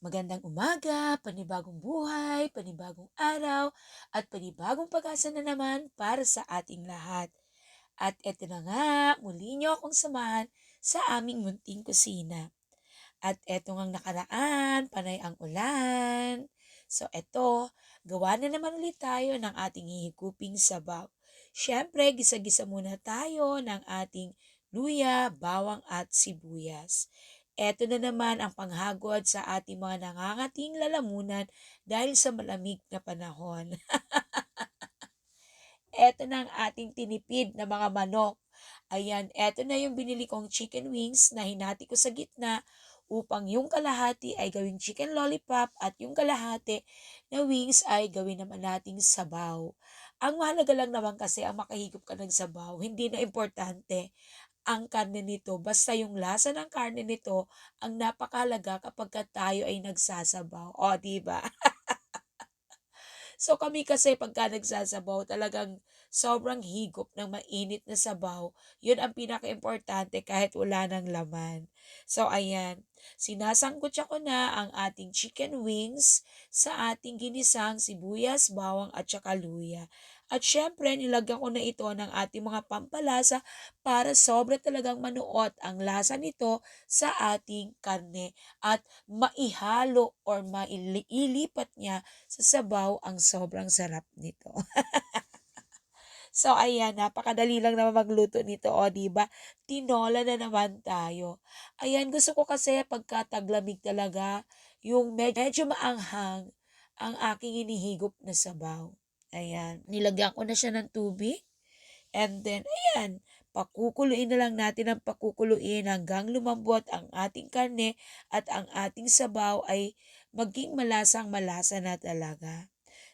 Magandang umaga, panibagong buhay, panibagong araw, at panibagong pag-asa na naman para sa ating lahat. At eto na nga, muli niyo akong samahan sa aming munting kusina. At eto ngang nakaraan, panay ang ulan. So eto, gawa na naman ulit tayo ng ating hihiguping sabaw. Siyempre, gisa-gisa muna tayo ng ating luya, bawang at sibuyas. Eto na naman ang panghagod sa ating mga nangangating lalamunan dahil sa malamig na panahon. Eto na ang ating tinipid na mga manok. Ayan, eto na yung binili kong chicken wings na hinati ko sa gitna upang yung kalahati ay gawing chicken lollipop at yung kalahati na wings ay gawin naman nating sabaw. Ang mahalaga lang naman kasi ang makahigop ka ng sabaw, hindi na importante ang karne nito. Basta yung lasa ng karne nito ang napakahalaga kapag ka tayo ay nagsasabaw. O, di ba? So kami kasi pagka nagsasabaw, talagang sobrang higop ng mainit na sabaw. Yun ang pinaka-importante kahit wala ng laman. So ayan, sinasangkot ko na ang ating chicken wings sa ating ginisang sibuyas, bawang at saka luya. At syempre, nilagyan ko na ito ng ating mga pampalasa para sobra talagang manuot ang lasa nito sa ating karne at maihalo or mailipat niya sa sabaw ang sobrang sarap nito. So, ayan, napakadali lang naman magluto nito, o, di ba? Tinola na naman tayo. Ayan, gusto ko kasi pagka taglamig talaga, yung medyo maanghang ang aking inihigop na sabaw. Ayan, nilagyan ko na siya ng tubig. And then, ayan, pakukuluin na lang natin ang pakukuluin hanggang lumambot ang ating karne at ang ating sabaw ay maging malasang malasa na talaga.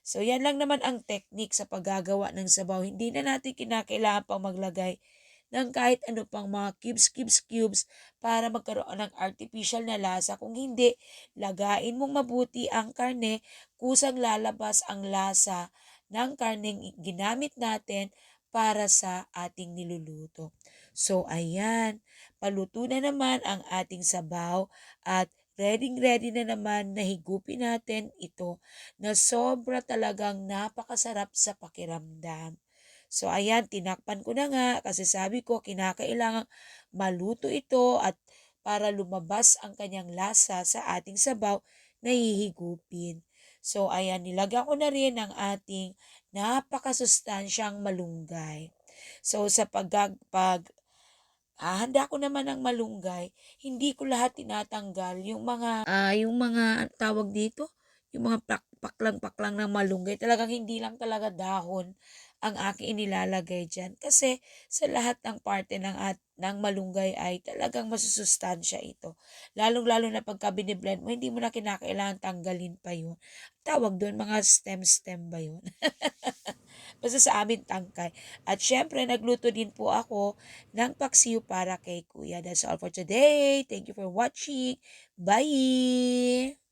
So, yan lang naman ang technique sa paggagawa ng sabaw. Hindi na natin kinakailangan pang maglagay ng kahit ano pang mga cubes, cubes, cubes para magkaroon ng artificial na lasa. Kung hindi, lagain mong mabuti ang karne, kusang lalabas ang lasa ng karneng ginamit natin para sa ating niluluto. So, ayan, paluto na naman ang ating sabaw at ready-ready na naman na higupin natin ito na sobra talagang napakasarap sa pakiramdam. So, ayan, tinakpan ko na nga kasi sabi ko, kinakailangan maluto ito at para lumabas ang kanyang lasa sa ating sabaw na hihigupin. So, ayan, nilagyan ko na rin ang ating napakasustansyang malunggay. So, sa pag, pag ah, handa ko naman ng malunggay, hindi ko lahat tinatanggal yung mga, ah, yung mga tawag dito, yung mga pak paklang-paklang ng malunggay. Talagang hindi lang talaga dahon ang aking inilalagay dyan. Kasi sa lahat ng parte ng, at, ng malunggay ay talagang masusustansya ito. Lalong-lalo na pagka biniblend mo, hindi mo na kinakailangan tanggalin pa yun. Tawag doon, mga stem-stem ba yun? Basta sa amin tangkay. At syempre, nagluto din po ako ng paksiw para kay kuya. That's all for today. Thank you for watching. Bye!